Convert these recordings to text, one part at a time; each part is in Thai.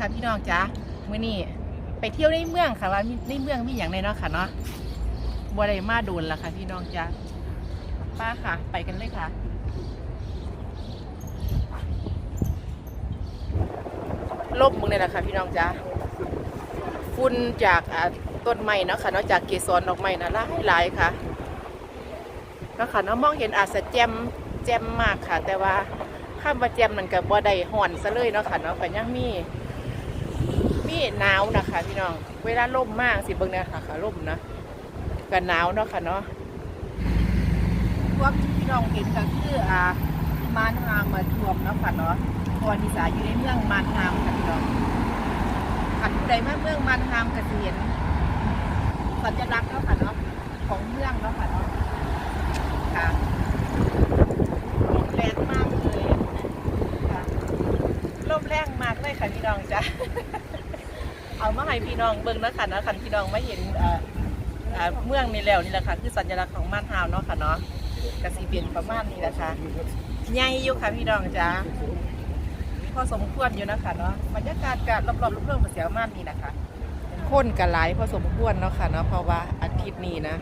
ค่ะพี่น้องจ้ามื้อนี้ไปเที่ยวในเมืองค่ะว่าในเมืองมีอย่างไรเนาะค่ะเนาะบัวไดมาโดนละค่ะพี่น้องจ้าป้าค่ะ ไปกันเลยค่ะลบมึงเลยนะคะพี่น้องจ้าฝุ่นจากต้นไม้เนาะค่ะเนาะจากเกสรดอกไม้นะหลายหลายค่ะนาะค่ะเนาะมองเห็นอาจจะแจ่มแจ่มมากค่ะ แต่ว่าข้ามว่าแจ่มมันกับบ่ไดห่อนซะเลยเนาะค่ะเนาะก็ยังมี มีหนาวนะคะพี่น้อง เวลาล่มมากสิเบิ่งเนี่ยค่ะค่ะล่มนะก็หนาวเนาะค่ะเนาะพวกที่พี่น้องเห็นก็คืออ่ามานฮามมาท่วมเนาะค่ะเนาะตอนนี้สาอยู่ในเมืองมานฮามค่ะพี่น้องขันใดมาเมืองมานฮามก็จะเห็นสัญลักษณ์เนาะค่ะเนาะของเมืองเนาะค่ะเนาะค่ะลมแรงมากเลยค่ะลมแรงมากเลยค่ะพี่น้องจ้ะ เอามาให้พี่น้องเบิ่งนะคะนะคันพี่น้องไม่เห็นเอ่อเอ่อเมืองนี่แล้วนี่แหละค่ะ คือสัญลักษณ์ของม่านฮาวเนาะค่ะเนาะกสีเปลี่ยนประมาณนี้แหละค่ะใหญ่อยู่ค่ะพี่น้องจ้าพอสมควรอยู่นะคะเนาะบรรยากาศการรอบๆเรื่องเสียม่านนี่นะคะคนกันหลายพอสมควรเนาะค่ะเนาะเพราะว่าอาทิตย์นี้นะ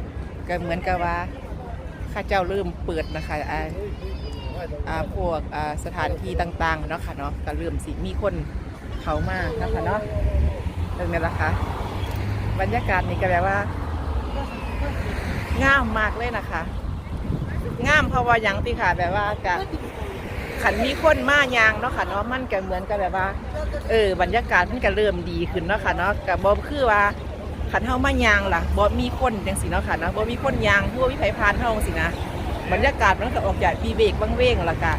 ก็เหมือนกับว่าข้าเจ้าเริ่มเปิดนะคะอ่าอ่าพวกอ่าสถานที่ต่างๆเนาะค่ะเนาะก็เริ่มสิมีคนเขามานะคะเนาะ เรื่องนี้นะคะบรรยากาศนี่ก็แบบว่า งามมากเลยนะคะ งามเพราะว่ายังติค่ะ แบบว่ากะขันมีคนมายางเนาะค่ะเนาะมันก็เหมือนกับแบบว่า เออบรรยากาศมันก็เริ่มดีขึ้นเนาะค่ะเนาะกับบอคือว่าขันเฮามายางล่ะบอมีคนจังสิเนาะค่ะเนาะบอมีคนยางผู้วิไผพานเฮาสินะบรรยากาศมันก็ออกจากวีเวกวังเว้งล่ะกะ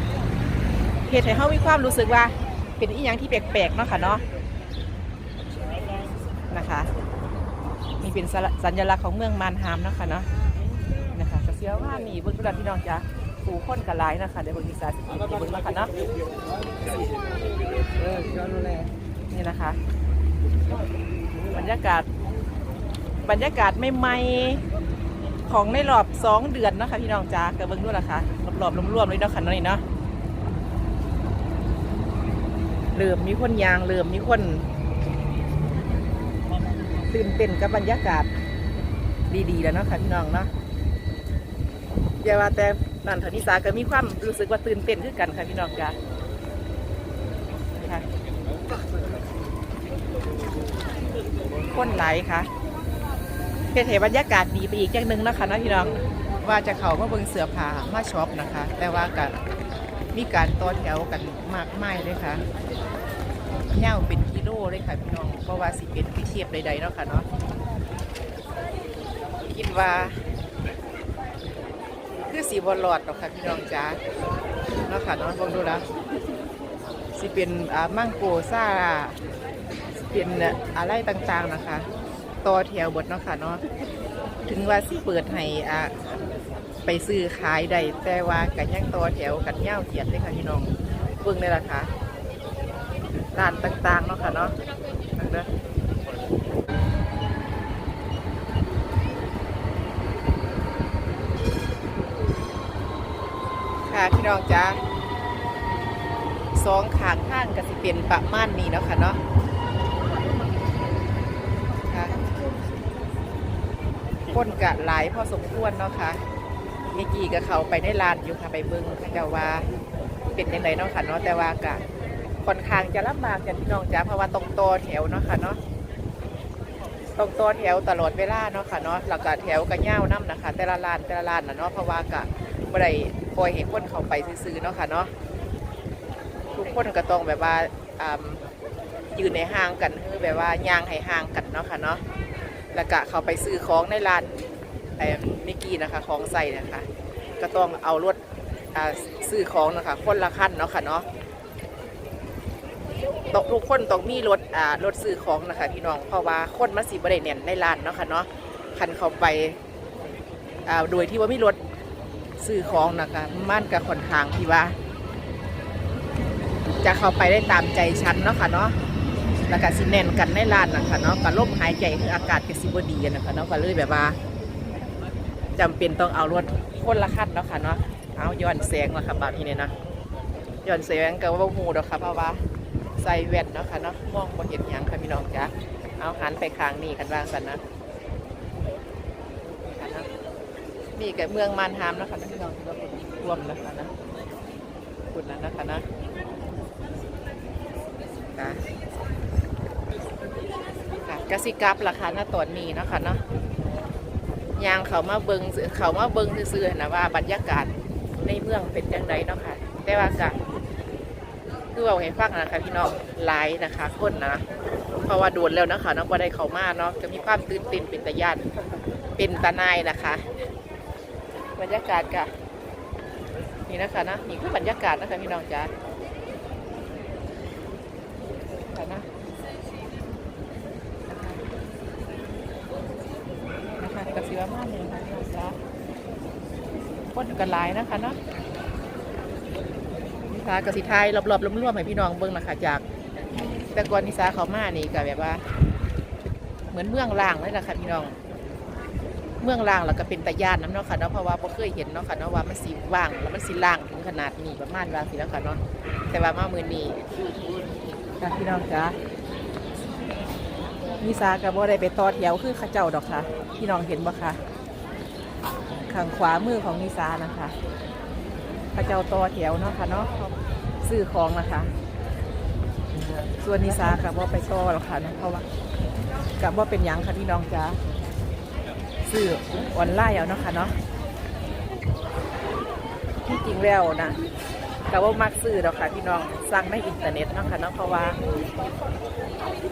เหตุให้เฮามีความรู้สึกว่า เป็นอีหยังที่แปลกๆเนาะค่ะเนาะ นะคะนี่เป็นสัญลักษณ์ของเมืองมานฮามนะคะเนาะนะคะกระเซียวว่านี่เบิ้งดูดันพี่น้องจ้ะผู้คนกระไลายนะคะเดี๋ยวเบิ้งอีสานสิบเบิ้งนะคะเนาะเออนี่นะคะ บรรยากาศบรรยากาศใหม่ๆของในรอบสองเดือนนะคะพี่น้องจ้าก็เบิ้งดูนะคะรอบๆรวมๆเลยเนาะค่ะเนาะนี่เนาะเริ่มมีคนยางเริ่มมีคน ตื่นเต้นกับบรรยากาศดีๆแล้วเนาะค่ะพี่น้องเนาะอย่าว่าแต่นันทนิสาก็มีความรู้สึกว่าตื่นเต้นขึ้นกันค่ะพี่น้องจ้าค่ะคนไหลค่ะเป็นเหตุบรรยากาศดีไปอีกอย่างหนึ่งนะคะนะพี่น้องว่าจะเขามาเบิงเสือผ้ามาช็อปนะคะ แต่ว่าก็มีการต่อแถวกันมากมายเลยค่ะเน่าเป็น กิโลเลยค่ะพี่น้องเพราะว่าสิเป็นพิเทียบใดๆเนาะค่ะเนาะคิดว่าคือสีบอลลอดหรอกค่ะพี่น้องจ้าเนาะค่ะเนาะลองดูแล้วสิเป็นอ่ามังโกซ่าเป็นอะไรต่างๆนะคะต่อแถวบทเนาะค่ะเนาะถึงว่าสิเปิดให้อ่าไปซื้อขายได้แต่ว่ากันยังต่อแถวกันเง่าวเกียดเลยค่ะพี่น้องเบิ่งเลยละค่ะ ร้านต่างๆเนาะค่ะเนาะเด้อค่ะพี่น้องจ้าสองขางข้างก็สิเป็นประมาณนี้เนาะค่ะเนาะค่ะคนกะหลายพอสมควรเนาะค่ะเมื่อกี้ก็เขาไปในร้านอยู่ค่ะไปเบิ่งเขาเจ้าว่าเป็นยังไงเนาะค่ะเนาะแต่ว่ากะ ค่อนข้างจะลำบากกันพี่น้องจ้าเพราะว่าต้องต่อแถวเนาะค่ะเนาะต้องต่อแถวตลอดเวลาเนาะค่ะเนาะแล้วก็แถวก็ย่าวน้ำนะคะ แต่ละร้านแต่ละร้านนะเนาะเพราะว่ากะบ่ได้ปล่อยให้คนเข้าไปซื้อเนาะค่ะเนาะทุกคนก็ต้องแบบว่าอ่ายืนในห่างกันคือแบบว่าย่างให้ห่างกันเนาะค่ะเนาะแล้วก็เข้าไปซื้อของในร้านไอ้มื่อกี้นะคะของใส่นะคะ ก็ต้องเอารถซื้อของนะคะคนละขั้นเนาะค่ะเนาะ ตกทุกคนต้องมีรถอ่ารถซื้อของนะคะพี่น้องเพราะว่าคนมันสีบริเน่นในร้านเนาะค่ะเนาะคันเขาไปอ่าโดยที่ว่ามีรถซื้อของนะคะมันกับคนข้างที่ว่า จะเข้าไปได้ตามใจฉันเนาะค่ะเนาะแล้วก็สิแน่นกันในร้านนะคะเนาะกับลมหายใจคืออากาศก็สิบดีนะคะเนาะก็เลยแบบว่าจำเป็นต้องเอารถคนละคันเนาะค่ะเนาะเอาย้อนแสงมาค่ะบาดทีนี้นะย้อนแสงก็ว่าหูดอกค่ะเพราะว่า ใส่แว่นเนาะค่ะเนาะมองบ่เห็นหยังค่ะพี่น้องจ้าเอาหันไปข้างนี้กันบ้างสันนะค่ะนะนี่กับเมืองมานฮามเนาะคะนะพี่น้องที่ว่าเป็นรวมนะคะนะคุณนะนะคะนะค่ะค่ะกสิกับราคาหน้าตอนนี้เนาะคะเนาะยางเขามาเบิงเขามาเบิงซื่อๆนะว่าบรรยากาศในเมืองเป็นยังไงเนาะค่ะ แต่ว่ากะ คือเอาให้ฟังนะคะพี่น้องหลายนะคะคนนะ เพราะว่าโดนแล้วนะคะน้องบ่ได้เข้ามาเนาะจะมีความตื่นเต้นเป็นตะยานเป็นตะนายนะคะบรรยากาศกะนี่นะคะนะนี่คือบรรยากาศนะคะพี่น้องจ๋าค่ะนะนะคะกับสีว่ามากเลยนะคะพี่น้องจ๋าคนกันหลายนะคะเนาะ นี่ค่ะกับสีไทยรอบๆร่วมๆให้พี่น้องเบิ่งนะคะจาก แต่ก่อนนิสาเขามานี่ก็แบบว่า เหมือนเมืองล่างเลยนะคะพี่น้อง เมืองล่างแล้วก็เป็นตะยานน้ำเนาะค่ะเนาะเพราะว่าบ่เคยเห็นเนาะค่ะเนาะว่ามันสีว่าง แล้วมันสีล่างถึงขนาดนี้ประมาณว่าสิแล้วค่ะเนาะแต่ว่ามามือนี้ค่ะพี่น้องจ้านิสากับบ่ได้ไปต่อแถวคือข้าเจ้าดอกค่ะ พี่น้องเห็นบ่คะข้างขวามือของนิสานะคะ เข้าเจ้าต่อแถวเนาะค่ะเนาะซื้อของนะคะ ส่วนนิสากับว่าไปต่อหรอกค่ะนะเพราะว่ากับว่าเป็นยังค่ะพี่น้องจ้าซื้อออนไลน์เอาเนาะค่ะเนาะที่จริงแล้วนะกับว่ามักซื้อหรอกค่ะพี่น้องสั่งในอินเทอร์เน็ตเนาะค่ะเนาะเพราะว่า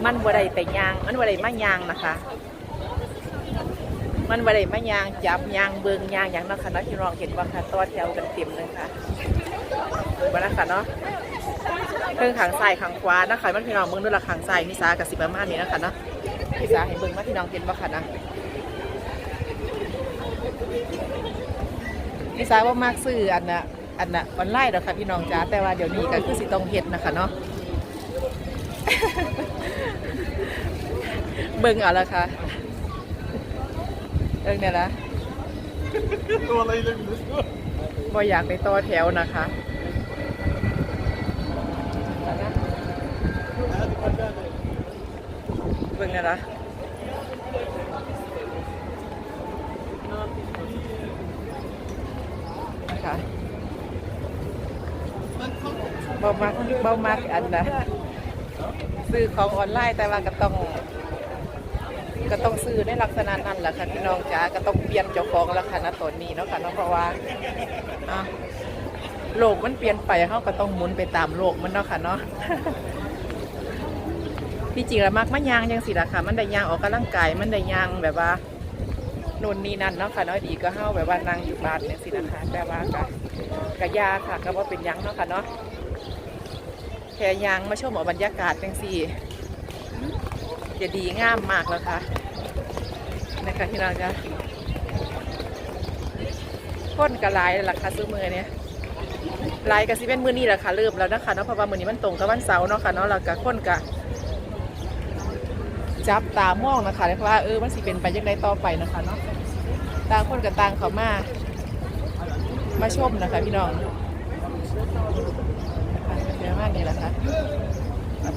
มันบ่ได้ไปยาง มันบ่ได้มายางนะคะ มันบ่ได้มายางจับยางเบิงยางอย่างเนาะค่ะนาะพี่น้องเห็นว่าค่ะต่อแถวกันเต็มเลยค่ะบ่นะคะเนาะเครื่องขังใส่ขังขวานะคะมันพี่น้องเบิ่งด้วยละขังใส่มิซากับสิบประมาณนี้นะคะเนาะมิซาให้เบิ่งว่าพี่น้องเห็นบ่ค่ะนะมิซาว่ามากซื้ออันน่ะอันน่ะออนไลน์ดอค่ะพี่น้องจ้าแต่ว่าเดี๋ยวนี้ก็คือสิต้องเฮ็ดนะคะเนาะเบิ่งเอาละค่ะ รื่องเนี่ยนะตัวอะไรเลยบ่อยากไปต่อแถวนะคะเบิ่งเนี่ยนะนะคะเบามักเบามักอันนะซื้อของออนไลน์แต่ว่าก็ต้อง ก็ต้องซื้อในลักษณะนั้นแหละค่ะพี่น้องจ๋าก็ต้องเปลี่ยนเจ้าของแล้วค่ะณตอนนี้เนาะค่ะเนาะเพราะว่าโลกมันเปลี่ยนไปเขาก็ต้องหมุนไปตามโลกมันเนาะค่ะเนาะที่จริงล้วมักมันยางยังสิละค่ะ มันได้ยางออกกำลังกายมันได้ยางแบบว่าโน่นนี่นั่นเนาะค่ะเนาะดีก็เฮาแบบว่านั่งอยู่บ้านเนี่ยสินะคะแต่ว่าก็กะยาค่ะก็ว่าเป็นยังเนาะค่ะเนาะแค่ยางมาชมอบรรยากาศจังสี่จะดีงามมากแล้วค่ะ นะคะที่เราจะพ่นกระลายราคาซื้อมือเนี่ยลายกระซิเป็นมือนี่แหละค่ะเริ่มแล้วนะคะเนาะเพราะว่ามือนี้มันตรงกับวันเสาร์เนาะค่ะเนาะแล้วก็พ่นกะจับตามองนะคะว่าเออมันสิเป็นไปยังไงต่อไปนะคะเนาะต่างคนกับต่างเขามามาชมนะคะ พี่น้องนะคะมานี่แหละค่ะ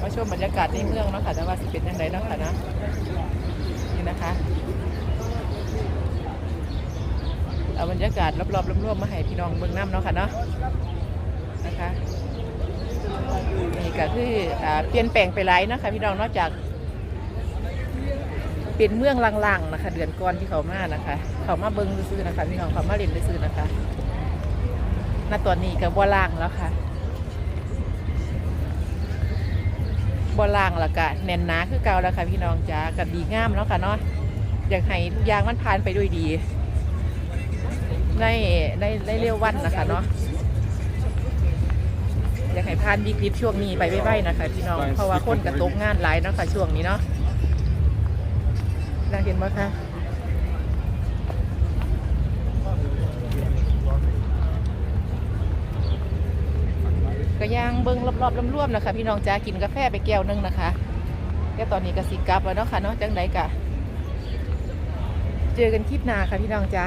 มาชมบรรยากาศในเมืองเนาะค่ะแต่ว่าสิเป็นยังไงเนาะค่ะนะ นะคะ เอาบรรยากาศรอบๆรวมๆมาให้พี่น้องเบิ่งน้ำเนาะค่ะเนาะนะคะนี่ก็คืออเปลี่ยนแปลงไปหลายเนาะคะพี่น้องนอกจาก เป็นเมืองล่างๆนะคะ เดือนก่อนที่เขามานะคะ เขามาเบิ้งซื้อนะคะพี่น้องเขามาเล่นซื้อนะคะณตอนนี้ก็บ่ล่างแล้วค่ะ บ่ล่างแล้วก็แน่นหนาคือเก่าแล้วค่ะพี่น้องจ้ากับดีงามแล้วค่ะเนาะอยากให้ทุกอย่างมันผ่านไปด้วยดีในในในเร็ววันนะคะเนาะอยากให้ผ่านวิกฤตช่วงนี้ไปไว้ๆนะคะพี่น้องเพราะว่าคนกระตกงานหลายเนาะค่ะช่วงนี้เนาะน่าเห็นไหมคะ ก็ย่างเบิ้งรอบๆร่วมๆนะคะพี่น้องจ้ากินกาแฟไปแก้วนึงนะคะแค่ตอนนี้ก็สิกลับแล้วเนาะค่ะเนาะจังไดกะ เจอกันคลิปหน้าค่ะพี่น้องจ้า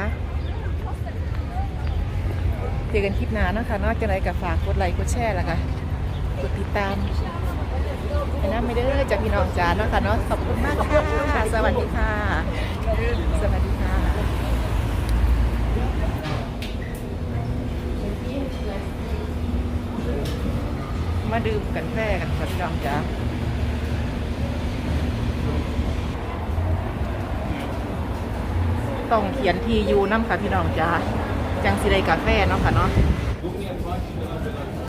เจอกันคลิปหน้านะคะเนาะจังไดกะฝากกดไลค์กดแชร์แล้วค่ะกดติดตามไปน้ำไม่เด้อจากพี่น้องจ้าเนาะค่ะเนาะขอบคุณมากค่ะ สวัสดีค่ะ สวัสดีค่ะ มาดื่มกันแฟกันค่ะพี่น้องจ้าต้องเขียนทียูน้ำค่ะพี่น้องจ้าจังสิไดกาแฟเนาะค่ะเนาะ